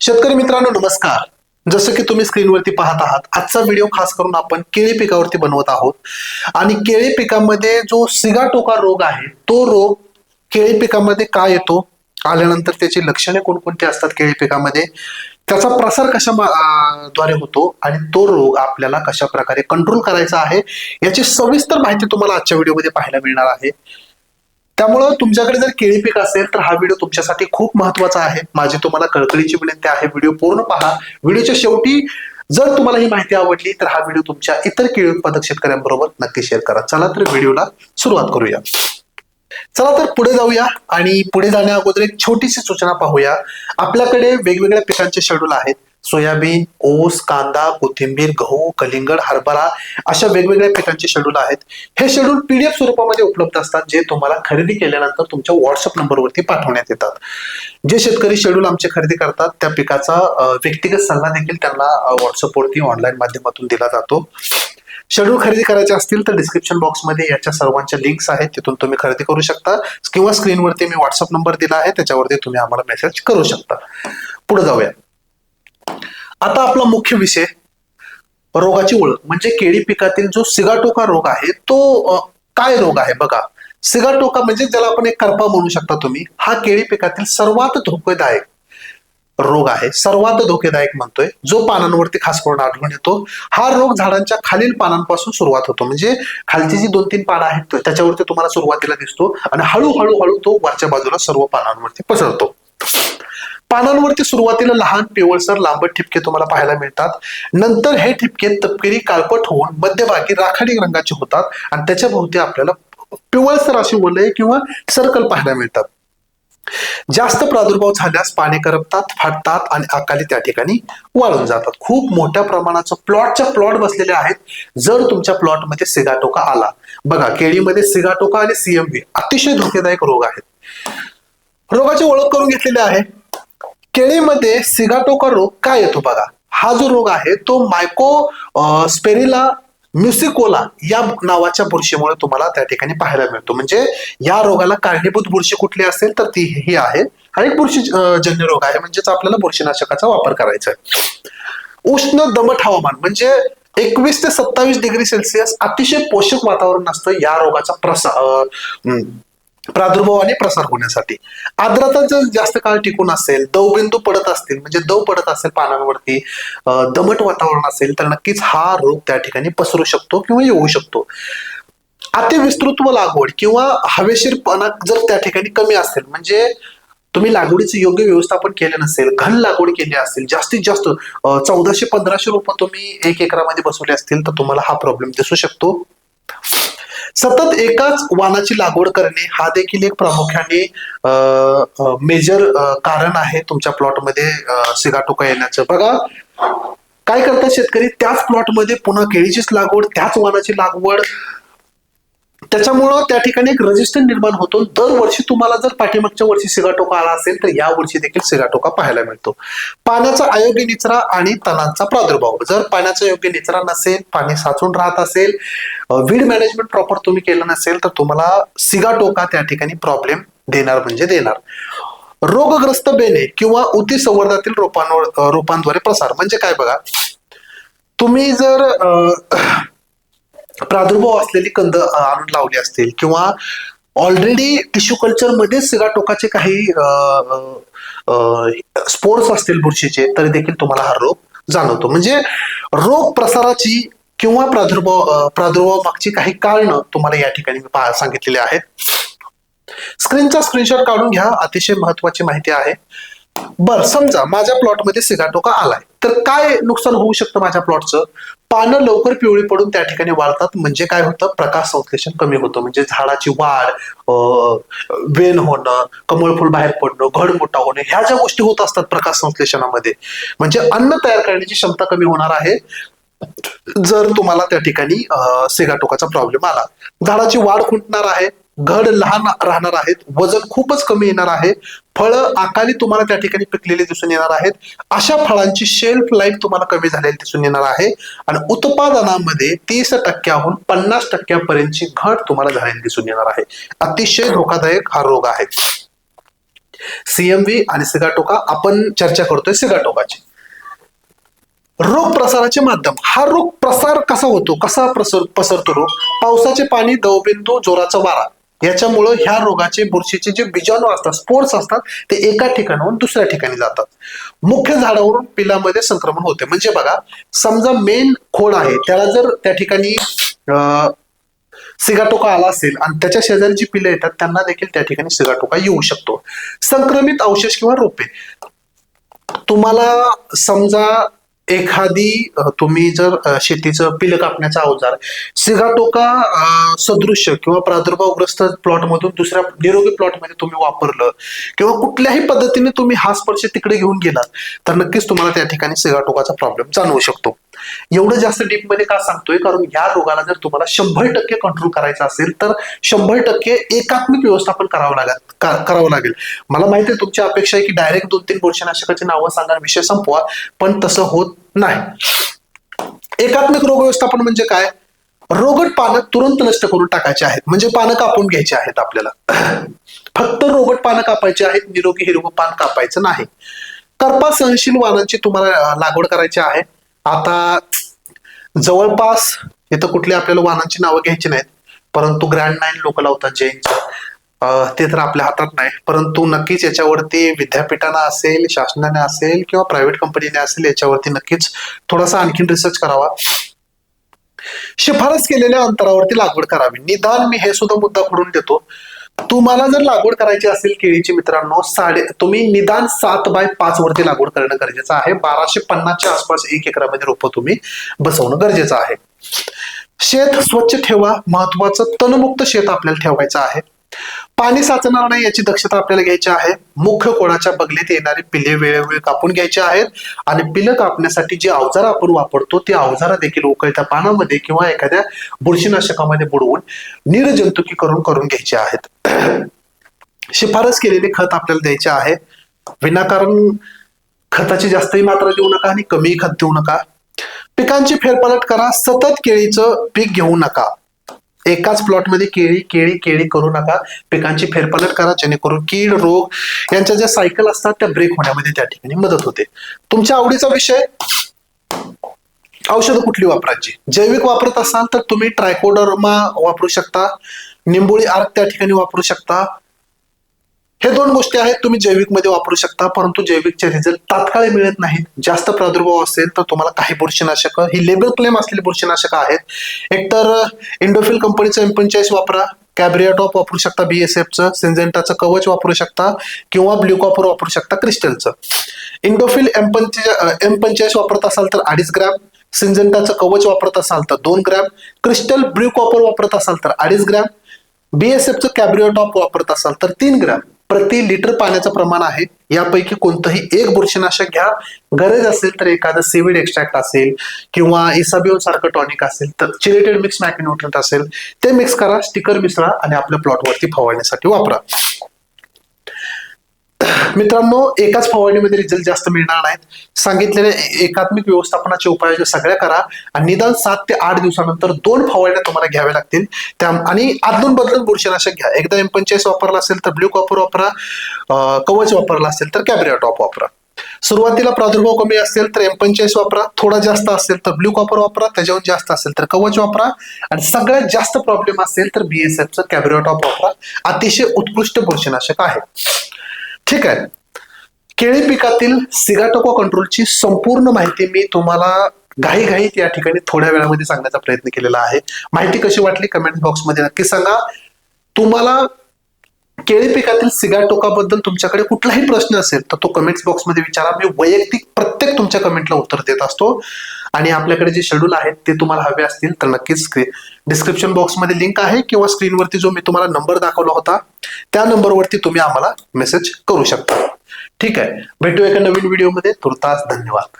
शेतकरी मित्रांनो नमस्कार. जसं की तुम्ही स्क्रीनवरती पाहत आहात आजचा व्हिडिओ खास करून आपण केळी पिकावरती बनवत आहोत. आणि केळी पिकामध्ये जो सिगाटोका रोग आहे तो रोग केळी पिकामध्ये का येतो? आल्यानंतर त्याची लक्षणे कोणकोणती असतात केळी पिकामध्ये? त्याचा प्रसार कशा द्वारे होतो? आणि तो रोग आपल्याला कशा प्रकारे कंट्रोल करायचा आहे? याची सविस्तर माहिती तुम्हाला आजच्या व्हिडिओमध्ये पाहायला मिळणार आहे. त्यामुळं तुमच्याकडे जर केळी पीक असेल तर हा व्हिडिओ तुमच्यासाठी खूप महत्त्वाचा आहे. माझी तुम्हाला कळकळीची विनंती आहे व्हिडिओ पूर्ण पहा. व्हिडिओच्या शेवटी जर तुम्हाला ही माहिती आवडली तर हा व्हिडिओ तुमच्या इतर केळी उत्पादक शेतकऱ्यांबरोबर नक्की शेअर करा. चला तर व्हिडिओला सुरुवात करूया. चला तर पुढे जाऊया आणि पुढे जाण्या अगोदर एक छोटीशी सूचना पाहूया. आपल्याकडे वेगवेगळ्या पिकांचे शेड्यूल आहेत. सोयाबीन ऊस कांदा कोथिंबीर गहू कलिंगड हरभरा अशा वेगवेगळ्या पिकांचे शेड्यूल आहेत. हे शेड्यूल पीडीएफ स्वरूपामध्ये उपलब्ध असतात जे तुम्हाला खरेदी केल्यानंतर तुमच्या व्हॉट्सअप नंबरवरती पाठवण्यात येतात. जे शेतकरी शेड्यूल आमचे खरेदी करतात त्या पिकाचा व्यक्तिगत सल्ला देखील त्यांना व्हॉट्सअपवरती ऑनलाईन माध्यमातून दिला जातो. शेड्यूल खरेदी करायचे असतील तर डिस्क्रिप्शन बॉक्समध्ये याच्या सर्वांच्या लिंक्स आहेत तिथून तुम्ही खरेदी करू शकता. किंवा स्क्रीनवरती मी व्हॉट्सअप नंबर दिला आहे त्याच्यावरती तुम्ही आम्हाला मेसेज करू शकता. पुढे जाऊया. आता आपला मुख्य विषय रोगाची ओळख म्हणजे केळी पिकातील जो सिगाटोका रोग आहे तो काय रोग आहे बघा? सिगाटोका म्हणजे ज्याला आपण एक करपा म्हणू शकता तुम्ही हा केळी पिकातील सर्वात धोकेदायक रोग आहे सर्वात धोकेदायक म्हणतोय जो पानांवरती खास करून आढळून येतो. हा रोग झाडांच्या खालील पानांपासून सुरुवात होतो. म्हणजे खालची जी दोन तीन पानं आहेत त्याच्यावरती तुम्हाला सुरुवातीला दिसतो आणि हळूहळू हळू तो वरच्या बाजूला सर्व पानांवरती पसरतो. पानांवरती सुरुवातीला लहान पिवळसर लांबट ठिपके तुम्हाला पाहायला मिळतात. नंतर हे ठिपके तपकिरी काळपट होऊन मध्यभागी राखाडी रंगाचे होतात आणि त्याच्या भोवती आपल्याला पिवळसर अशी वलय किंवा सर्कल पाहायला मिळतात. जास्त प्रादुर्भाव झाल्यास पाने करपतात फाटतात आणि अकाली त्या ठिकाणी वाळून जातात. खूप मोठ्या प्रमाणाचं प्लॉटच्या प्लॉट बसलेले आहेत. जर तुमच्या प्लॉटमध्ये सिगाटोका आला बघा केळीमध्ये सिगाटोका आणि सीएमव्ही अतिशय धोकेदायक रोग आहेत. रोगाची ओळख करून घेतलेली आहे. केळीमध्ये सिगाटोका रोग काय येतो बघा? हा जो रोग आहे तो मायको स्पेरिला म्युसिकोला या नावाच्या बुरशीमुळे तुम्हाला त्या ठिकाणी पाहायला मिळतो. म्हणजे या रोगाला कारणीभूत बुरशी कुठली असेल तर ती ही आहे. आणि बुरशी जन्य रोग आहे म्हणजेच आपल्याला बुरशीनाशकाचा वापर करायचा आहे. उष्ण दमट हवामान म्हणजे एकवीस ते सत्तावीस डिग्री सेल्सिअस अतिशय पोषक वातावरण असतं या रोगाचा प्रसार प्रादुर्भाव आणि प्रसार होण्यासाठी. आर्द्रता जर जास्त काळ टिकून असेल दवबिंदू पडत असतील म्हणजे दव पडत असेल पानांवरती दमट वातावरण असेल तर नक्कीच हा रोग त्या ठिकाणी पसरू शकतो किंवा येऊ शकतो. अतिविस्तृत्व लागवड किंवा हवेशीरपणा जर त्या ठिकाणी कमी असेल म्हणजे तुम्ही लागवडीचं योग्य व्यवस्थापन केलं नसेल घन लागवड केली असेल जास्तीत जास्त चौदाशे पंधराशे रुपये तुम्ही एक एकरामध्ये बसवले असतील तर तुम्हाला हा प्रॉब्लेम दिसू शकतो. सतत एकाच वाणाची लागवड करणे हा देखील एक प्रामुख्याने मेजर कारण आहे तुमच्या प्लॉटमध्ये सिगाटोका येण्याचं. बघा काय करतात शेतकरी? त्याच प्लॉटमध्ये पुन्हा केळीचीच लागवड त्याच वानाची लागवड त्याच्यामुळं त्या ठिकाणी एक रजिस्टन्स निर्माण होतो. दरवर्षी तुम्हाला जर पाठीमागच्या वर्षी सिगाटोका आला असेल तर या वर्षी देखील सिगाटोका पाहायला मिळतो. पाण्याचा अयोग्य निचरा आणि तणांचा प्रादुर्भाव. जर पाण्याचा योग्य निचरा नसेल पाणी साचून राहत असेल वीड मॅनेजमेंट प्रॉपर तुम्ही केलं नसेल तर तुम्हाला सिगाटोका त्या ठिकाणी प्रॉब्लेम देणार म्हणजे देणार. रोगग्रस्त बेने किंवा उती संवर्धातील रोपांवर रोपांद्वारे प्रसार. म्हणजे काय बघा? तुम्ही जर प्रादुर्भाव असलेली कंद आणून लावली असतील किंवा ऑलरेडी टिश्यू कल्चरमध्ये सिगाटोकाचे काही स्पोर्ट्स असतील बुरशीचे तरी देखील तुम्हाला हा रोग जाणवतो. म्हणजे रोग प्रसाराची किंवा प्रादुर्भाव प्रादुर्भाव मागची काही कारण तुम्हाला या ठिकाणी मी सांगितलेली आहेत. स्क्रीनचा स्क्रीनशॉट काढून घ्या. अतिशय महत्वाची माहिती आहे. बर समजा माझ्या प्लॉटमध्ये सिगाटोका आलाय. तर काय नुकसान होऊ शकतं माझ्या प्लॉटचं पानं लवकर पिवळी पडून त्या ठिकाणी वाढतात. म्हणजे काय होतं? प्रकाश संश्लेषण कमी होतं. म्हणजे झाडाची वाढ वेन होणं कमळ फुल बाहेर पडणं घड मोठा होणं ह्या ज्या गोष्टी होत असतात प्रकाश संश्लेषणामध्ये म्हणजे अन्न तयार करण्याची क्षमता कमी होणार आहे. जर तुम्हाला त्या ठिकाणी सेगाटोकाचा प्रॉब्लेम आला. झाडाची वाढ खुंटणार आहे. घड लहान राहणार आहेत वजन खूपच कमी येणार आहे फळं आकाली तुम्हाला त्या ठिकाणी पिकलेली दिसून येणार आहेत अशा फळांची शेल्फ लाईफ तुम्हाला कमी झालेली दिसून येणार आहे आणि उत्पादनामध्ये तीस टक्क्याहून पन्नास टक्क्यापर्यंतची घट तुम्हाला झालेली दिसून येणार आहे. अतिशय धोकादायक हा रोग आहे. सीएमव्ही आणि सिगाटोका आपण चर्चा करतोय सिगाटोकाची. रोग प्रसाराचे माध्यम. हा रोग प्रसार कसा होतो? कसा प्रसर पसरतो रोग? पावसाचे पाणी दवबिंदू जोराचा वारा. याच्यामुळं ह्या रोगाचे बुरशीचे जे बीजाणू असतात स्पोर्ट्स असतात ते एका ठिकाणाहून दुसऱ्या ठिकाणी जातात. मुख्य झाडावरून पिलामध्ये संक्रमण होते. म्हणजे बघा समजा मेन खोड आहे त्याला जर त्या ठिकाणी अं, सिगाटोका आला असेल आणि त्याच्या शेजारी जी पिलं येतात त्यांना देखील त्या ठिकाणी सिगाटोका येऊ शकतो. संक्रमित अवशेष किंवा रोपे. तुम्हाला समजा एखादी तुम्ही जर शेतीचं पिलं कापण्याचा अवजार सिगाटोका सदृश्य किंवा प्रादुर्भावग्रस्त प्लॉट मधून दुसऱ्या निरोगी प्लॉटमध्ये तुम्ही वापरलं किंवा कुठल्याही पद्धतीने तुम्ही हा स्पर्श तिकडे घेऊन गेलात तर नक्कीच तुम्हाला त्या ठिकाणी सिगाटोकाचा प्रॉब्लेम जाणवू शकतो. एवढं जास्त डीपमध्ये का सांगतोय? कारण या रोगाला जर तुम्हाला शंभर टक्के कंट्रोल करायचं असेल तर शंभर टक्के एकात्मिक व्यवस्थापन करावं लागेल करावं लागेल. मला माहिती आहे तुमची अपेक्षा आहे की डायरेक्ट दोन तीन बुरशीनाशकाची नावं सांगा विषय संपवा पण तसं होत नाही. एकात्मिक रोग व्यवस्थापन म्हणजे काय? रोगट पानं तुरंत नष्ट करून टाकायचे आहेत. म्हणजे पानं कापून घ्यायची आहेत आपल्याला. फक्त रोगट पानं कापायची आहेत निरोगी हिरवं पान कापायचं नाही. करपा सहनशील तुम्हाला लागवड करायची आहे. आता जवळपास इथं कुठली आपल्याला वाहनांची नावं घ्यायची नाहीत परंतु ग्रँड नाईन लोक लावतात जैनचे ते तर आपल्या हातात नाही. परंतु नक्कीच याच्यावरती विद्यापीठानं असेल शासनाने असेल किंवा प्रायव्हेट कंपनीने असेल याच्यावरती नक्कीच थोडासा आणखीन रिसर्च करावा. शिफारस केलेल्या अंतरावरती लागवड करावी. निदान मी हे सुद्धा मुद्दा खोडून देतो. तुम्हाला जर लागवड करायची असेल केळीची मित्रांनो साडे तुम्ही निदान सात बाय पाच वरती लागवड करणं गरजेचं आहे. बाराशे पन्नासच्या आसपास एक एकरामध्ये रोपं तुम्ही बसवणं गरजेचं आहे. शेत स्वच्छ ठेवा. महत्वाचं तणमुक्त शेत आपल्याला ठेवायचं आहे. पाणी साचणार नाही याची दक्षता आपल्याला घ्यायची आहे. मुख्य कोणाच्या बगलीत येणारे पिले वेळोवेळी कापून घ्यायचे आहेत. आणि पिलं कापण्यासाठी जी अवजार आपण वापरतो ती अवजारा देखील उकळत्या पानामध्ये किंवा एखाद्या बुरशीनाशकामध्ये बुडवून निर्जंतुकी करून करून घ्यायचे आहेत. शिफारस केलेले खत आपल्याला द्यायचे आहे. विनाकारण खताची जास्तही मात्रा देऊ नका आणि कमी खत देऊ नका. पिकांची फेरपालट करा सतत केळीचं पीक घेऊ नका. एकाच प्लॉटमध्ये केळी केळी केळी करू नका. पिकांची फेरपालट करा जेणेकरून कीड रोग यांच्या ज्या सायकल असतात त्या ब्रेक होण्यामध्ये त्या ठिकाणी मदत होते. तुमच्या आवडीचा विषय? औषधं कुठली वापरायची? जैविक वापरत असाल तर तुम्ही ट्रायकोडर्मा वापरू शकता. निंबोळी आर्क त्या ठिकाणी वापरू शकता. हे दोन गोष्टी आहेत तुम्ही जैविकमध्ये वापरू शकता परंतु जैविकचे रिझल्ट तात्काळ मिळत नाहीत. जास्त प्रादुर्भाव असेल तर तुम्हाला काही बुरशीनाशक ही लेबल क्लेम असलेली बुरशीनाशक आहेत. एकतर इंडोफिल कंपनीचं एम वापरा कॅब्रिया टॉप वापरू शकता बीएसएफचं सिंजेंटाचं कवच वापरू शकता किंवा ब्ल्यू कॉपर वापरू शकता क्रिस्टलचं इंडोफिल एम पंचे वापरत असाल तर अडीच ग्रॅम सिंजेंटाचं कवच वापरत असाल तर दोन ग्रॅम क्रिस्टल ब्ल्यू कॉपर वापरत असाल तर अडीच ग्रॅम बीएसएफचं कॅब्रिओ टॉप वापरत असाल तर तीन ग्रॅम प्रति लिटर पाण्याचं प्रमाण आहे. यापैकी कोणतंही एक बुरशीनाशक घ्या. गरज असेल तर एखादं सिविड एक्स्ट्रॅक्ट असेल किंवा इसाबिओन सारखं टॉनिक असेल तर चिलेटेड मिक्स मॅक्रोन्युट्रंट असेल ते मिक्स करा स्टिकर मिसळा आणि आपल्या प्लॉटवरती फवारण्यासाठी वापरा. मित्रांनो एकाच फवारणीमध्ये रिझल्ट जास्त मिळणार नाहीत. सांगितलेले एकात्मिक व्यवस्थापनाचे उपाय सगळ्या करा आणि निदान सात ते आठ दिवसानंतर दोन फवारण्या तुम्हाला घ्याव्या लागतील. त्या आणि आदलून बदलून बुरशीनाशक घ्या. एकदा एम पंचेस वापरला असेल तर ब्ल्यू कॉपर वापरा कवच वापरला असेल तर कॅबरिया टॉप वापरा. सुरुवातीला प्रादुर्भाव कमी असेल तर एम पंचेस वापरा. थोडा जास्त असेल तर ब्ल्यू कॉपर वापरा. त्याच्याहून जास्त असेल तर कवच वापरा. आणि सगळ्यात जास्त प्रॉब्लेम असेल तर बीएसएफचं कॅब्रिया टॉप वापरा. अतिशय उत्कृष्ट बुरशीनाशक आहे. ठीक आहे. केळी पिकातील सिगाटोको कंट्रोलची संपूर्ण माहिती मी तुम्हाला घाईघाईत या ठिकाणी थोड्या वेळामध्ये सांगण्याचा प्रयत्न केलेला आहे. माहिती कशी वाटली कमेंट बॉक्समध्ये नक्की सांगा. तुम्हाला केळी पिकातील सिगाटोकाबद्दल तुमच्याकडे कुठलाही प्रश्न असेल तर तो कमेंट्स बॉक्समध्ये विचारा. मी वैयक्तिक प्रत्येक तुमच्या कमेंटला उत्तर देत असतो. आणि आपल्याकडे जे शेड्यूल आहेत ते तुम्हाला हवे असतील तर नक्कीच डिस्क्रिप्शन बॉक्समध्ये लिंक आहे किंवा स्क्रीनवरती जो मी तुम्हाला नंबर दाखवला होता त्या नंबरवरती तुम्ही आम्हाला मेसेज करू शकता. ठीक आहे. भेटू एका नवीन व्हिडिओमध्ये तुर्तास धन्यवाद.